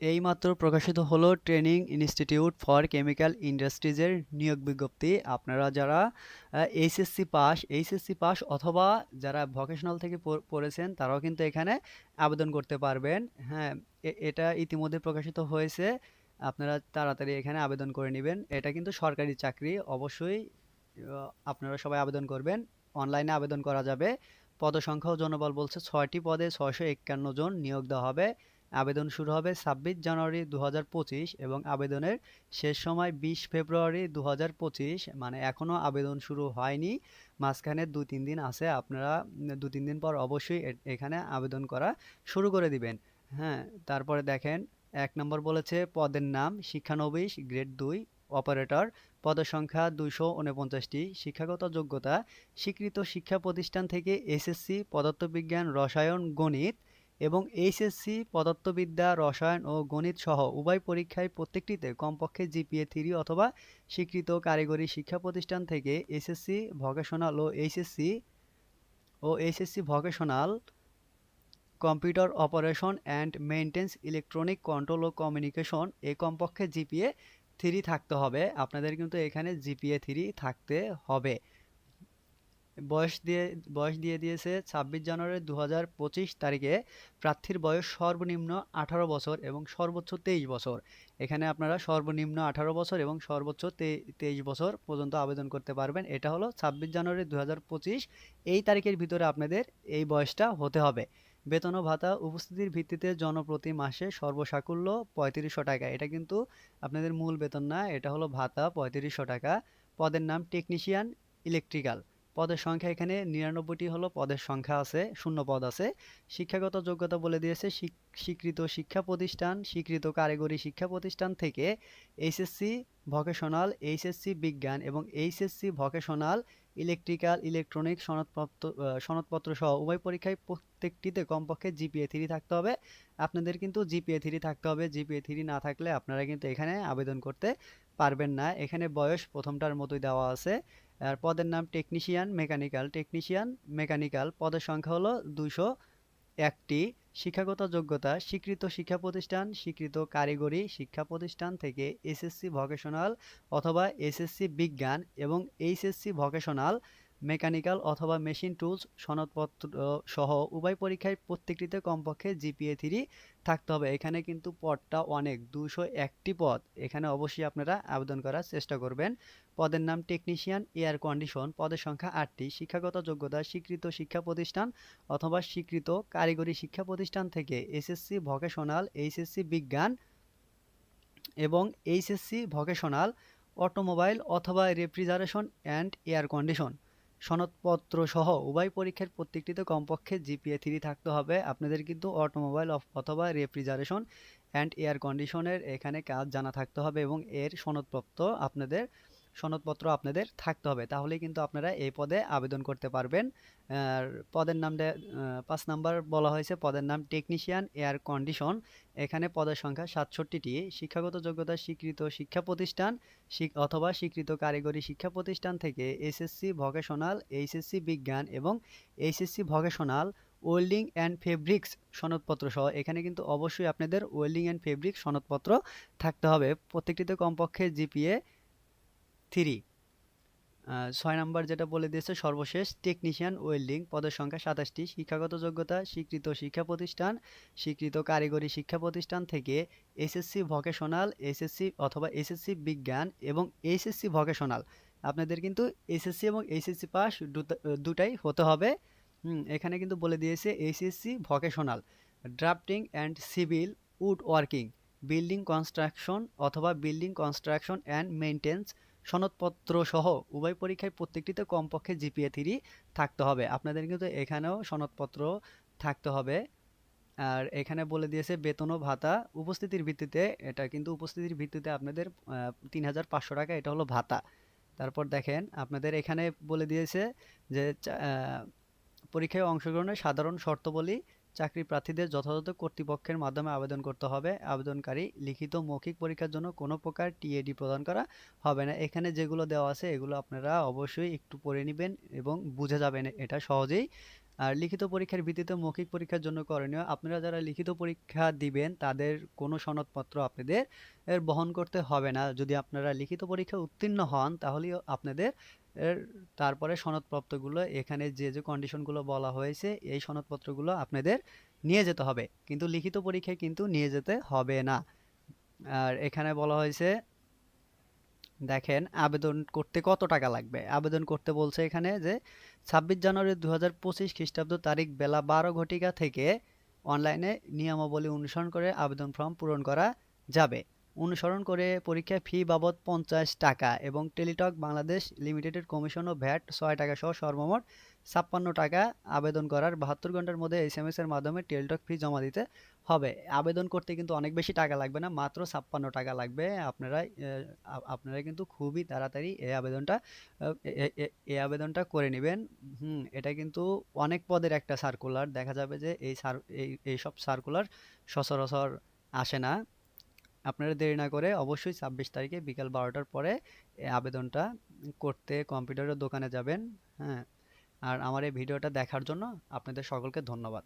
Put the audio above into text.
এইমাত্র প্রকাশিত হলো ট্রেনিং ইনস্টিটিউট ফর কেমিক্যাল ইন্ডাস্ট্রিজের নিয়োগ বিজ্ঞপ্তি। আপনারা যারা এইচএসসি পাস এইচএসসি পাস অথবা যারা ভকেশনাল থেকে পড়েছেন তারাও কিন্তু এখানে আবেদন করতে পারবেন। হ্যাঁ এটা ইতিমধ্যে প্রকাশিত হয়েছে। আপনারা তাড়াতাড়ি এখানে আবেদন করে নেবেন। এটা কিন্তু সরকারি চাকরি। অবশ্যই আপনারা সবাই আবেদন করবেন। অনলাইনে আবেদন করা যাবে। পদসংখ্যা ও জনবল বলছে ছয়টি পদে ছয়শো একান্ন জন নিয়োগ দেওয়া হবে। আবেদন শুরু হবে ছাব্বিশ জানুয়ারি দু হাজার পঁচিশ এবং আবেদনের শেষ সময় বিশ ফেব্রুয়ারি দু হাজার পঁচিশ মানে এখনও আবেদন শুরু হয়নি। মাঝখানে দু তিন দিন আছে, আপনারা দু তিন দিন পর অবশ্যই এখানে আবেদন করা শুরু করে দিবেন। হ্যাঁ তারপরে দেখেন, এক নম্বর বলেছে পদের নাম শিক্ষানবিশ গ্রেড দুই, অপারেটর পদসংখ্যা দুইশো উনপঞ্চাশটি, শিক্ষাগত যোগ্যতা, স্বীকৃত শিক্ষা প্রতিষ্ঠান থেকে এসএসসি, পদার্থবিজ্ঞান, রসায়ন, গণিত এবং এইচএসসি পদার্থবিদ্যা, রসায়ন ও গণিত সহ উভয় পরীক্ষায় প্রত্যেকটিতে কমপক্ষে জিপিএ থ্রি অথবা স্বীকৃত কারিগরি শিক্ষা প্রতিষ্ঠান থেকে এসএসসি ভকেশনাল ও HSC O HSC vocational computer operation and maintenance electronic control O communication এ কমপক্ষে জিপিএ থ্রি থাকতে হবে। আপনাদের কিন্তু এখানে জিপিএ থ্রি থাকতে হবে। বয়স দিয়ে বয়স দিয়ে দিয়েছে ছাব্বিশ জানুয়ারি দু হাজার পঁচিশ তারিখে। প্রার্থীর বয়স সর্বনিম্ন আঠারো বছর এবং সর্বোচ্চ তেইশ বছর। এখানে আপনারা সর্বনিম্ন আঠারো বছর এবং সর্বোচ্চ তেইশ বছর পর্যন্ত আবেদন করতে পারবেন। এটা হলো ছাব্বিশ জানুয়ারি দু হাজার পঁচিশ। এই তারিখের ভিতরে আপনাদের এই বয়সটা হতে হবে। বেতন ভাতা উপস্থিতির ভিত্তিতে জনপ্রতি মাসে সর্বসাকুল্য পঁয়ত্রিশশো টাকা। এটা কিন্তু আপনাদের মূল বেতন না, এটা হলো ভাতা পঁয়ত্রিশশো টাকা। পদের নাম টেকনিশিয়ান ইলেকট্রিক্যাল। পদের সংখ্যা এখানে নিরানব্বইটি হলো পদের সংখ্যা আছে, শূন্য পদ আছে। শিক্ষাগত যোগ্যতা বলে দিয়েছে স্বীকৃত শিক্ষা প্রতিষ্ঠান, স্বীকৃত কারিগরি শিক্ষা প্রতিষ্ঠান থেকে এইচএসসি ভকেশনাল, এইচএসসি বিজ্ঞান এবং এইচএসসি ভকেশনাল, ইলেকট্রিক্যাল, ইলেকট্রনিক সনদপত্র সনদপত্র সহ উভয় পরীক্ষায় প্রত্যেকটিতে কমপক্ষে জিপিএ থ্রি থাকতে হবে। আপনাদের কিন্তু জিপিএ থ্রি থাকতে হবে। জিপিএ থ্রি না থাকলে আপনারা কিন্তু এখানে আবেদন করতে পারবেন না। এখানে বয়স প্রথমটার মতোই দেওয়া আছে। আর পদের নাম টেকনিশিয়ান মেকানিক্যাল টেকনিশিয়ান মেকানিক্যাল পদের সংখ্যা হলো দুশো একটি। শিক্ষাগত যোগ্যতা, স্বীকৃত শিক্ষা প্রতিষ্ঠান, স্বীকৃত কারিগরি শিক্ষা প্রতিষ্ঠান থেকে এসএসসি ভকেশনাল অথবা এসএসসি বিজ্ঞান এবং এইচএসসি ভকেশনাল মেকানিক্যাল অথবা মেশিন টুলস, সনদপত্র সহ উভয় পরীক্ষায় প্রত্যেকটিতে কমপক্ষে জিপিএ থ্রি থাকতে হবে। এখানে কিন্তু পদটা অনেক দুশো একটি পদ। এখানে অবশ্যই আপনারা আবেদন করার চেষ্টা করবেন। পদের নাম টেকনিশিয়ান, এয়ার কন্ডিশন, পদের সংখ্যা আটটি। শিক্ষাগত যোগ্যতা, স্বীকৃত শিক্ষা প্রতিষ্ঠান অথবা স্বীকৃত কারিগরি শিক্ষা প্রতিষ্ঠান থেকে এসএসসি ভকেশনাল, এইচএসসি বিজ্ঞান এবং এইচএসসি ভকেশনাল, অটোমোবাইল অথবা রেফ্রিজারেশন অ্যান্ড এয়ার কন্ডিশন। সনদপত্র সহ উভয় পরীক্ষার প্রত্যেকটিতে কমপক্ষে জিপিএ থ্রি থাকতে হবে। আপনাদের কিন্তু অটোমোবাইল অথবা রেফ্রিজারেশন অ্যান্ড এয়ার কন্ডিশনের এখানে কাজ জানা থাকতে হবে এবং এর সনদপত্র আপনাদের সনদপত্র আপনাদের থাকতে হবে। তাহলে কিন্তু আপনারা এই পদে আবেদন করতে পারবেন। আর পদের নাম পাঁচ নাম্বার বলা হয়েছে, পদের নাম টেকনিশিয়ান, এয়ার কন্ডিশন। এখানে পদের সংখ্যা সাতষট্টিটি। শিক্ষাগত যোগ্যতা স্বীকৃত শিক্ষা প্রতিষ্ঠান অথবা স্বীকৃত কারিগরি শিক্ষা প্রতিষ্ঠান থেকে এসএসসি ভকেশনাল, এইচএসসি বিজ্ঞান এবং HSC vocational, welding and fabrics সনদপত্র সহ। এখানে কিন্তু অবশ্যই আপনাদের ওয়েল্ডিং অ্যান্ড ফেব্রিক্স সনদপত্র থাকতে হবে। প্রত্যেকটিতে কমপক্ষে জিপিএ থ্রি। ছয় নম্বর যেটা বলে দিয়েছে, সর্বশেষ টেকনিশিয়ান ওয়েল্ডিং পদের সংখ্যা সাতাশটি। শিক্ষাগত যোগ্যতা, স্বীকৃত শিক্ষা প্রতিষ্ঠান, স্বীকৃত কারিগরি শিক্ষা প্রতিষ্ঠান থেকে এসএসসি ভকেশনাল এসএসসি অথবা এসএসসি বিজ্ঞান এবং এইচএসসি ভকেশনাল আপনাদের কিন্তু এসএসসি এবং এইচএসসি পাস দুটাই হতে হবে। এখানে কিন্তু বলে দিয়েছে HSC vocational drafting and civil wood working building construction অথবা বিল্ডিং কনস্ট্রাকশন অ্যান্ড মেনটেন্স সনদপত্র সহ উভয় পরীক্ষায় প্রত্যেকটিতে কমপক্ষে জিপিএ থ্রি থাকতে হবে। আপনাদের কিন্তু এখানেও সনদপত্র থাকতে হবে। আর এখানে বলে দিয়েছে বেতন ও ভাতা উপস্থিতির ভিত্তিতে, এটা কিন্তু উপস্থিতির ভিত্তিতে আপনাদের তিন হাজার পাঁচশো টাকা, এটা হলো ভাতা। তারপর দেখেন, আপনাদের এখানে বলে দিয়েছে যে পরীক্ষায় অংশগ্রহণের সাধারণ শর্তবলী চাকরি প্রার্থীদের যথাযথ কর্তৃপক্ষের মাধ্যমে আবেদন করতে হবে। আবেদনকারী লিখিত মৌখিক পরীক্ষার জন্য কোনো প্রকার টিএডি প্রদান করা হবে না। এখানে যেগুলো দেওয়া আছে, এগুলো আপনারা অবশ্যই একটু পড়ে নেবেন এবং বুঝে যাবেন। এটা সহজেই আর লিখিত পরীক্ষার ভিত্তিতে মৌখিক পরীক্ষার জন্য করণীয়, আপনারা যারা লিখিত পরীক্ষা দিবেন, তাদের কোনো সনদপত্র আপনাদের এর বহন করতে হবে না। যদি আপনারা লিখিত পরীক্ষা উত্তীর্ণ হন তাহলে আপনাদের এর তারপরে সনদপত্রগুলো, এখানে যে যে কন্ডিশনগুলো বলা হয়েছে, এই সনদপত্রগুলো আপনাদের নিয়ে যেতে হবে। কিন্তু লিখিত পরীক্ষায় কিন্তু নিয়ে যেতে হবে না। আর এখানে বলা হয়েছে, দেখেন, আবেদন করতে কত টাকা লাগবে? আবেদন করতে বলছে এখানে যে ছাব্বিশ জানুয়ারি দু হাজার পঁচিশ খ্রিস্টাব্দ তারিখ বেলা বারো ঘটিকা থেকে অনলাইনে নিয়মাবলী অনুসরণ করে আবেদন ফর্ম পূরণ করা যাবে। অনুসরণ করে পরীক্ষায় ফি বাবদ পঞ্চাশ টাকা এবং টেলিটক বাংলাদেশ লিমিটেডের কমিশন ও ভ্যাট ছয় টাকা সহ সর্বমোট ছাপ্পান্ন টাকা আবেদন করার বাহাত্তর ঘণ্টার মধ্যে এস এম এর মাধ্যমে টেলিটক ফি জমা দিতে হবে। আবেদন করতে কিন্তু অনেক বেশি টাকা লাগবে না, মাত্র ছাপ্পান্ন টাকা লাগবে। আপনারা আপনারা কিন্তু খুবই তাড়াতাড়ি এই আবেদনটা এই আবেদনটা করে নেবেন। হুম, এটা কিন্তু অনেক পদের একটা সার্কুলার দেখা যাবে যে এই সার, এই এইসব সার্কুলার সচরাচর আসে না। আপনারা দেরি না করে অবশ্যই ছাব্বিশ তারিখে বিকাল বারোটার পরে আবেদনটা করতে কম্পিউটারের দোকানে যাবেন হ্যাঁ। আর আমার এই ভিডিওটা দেখার জন্য আপনাদের সকলকে ধন্যবাদ।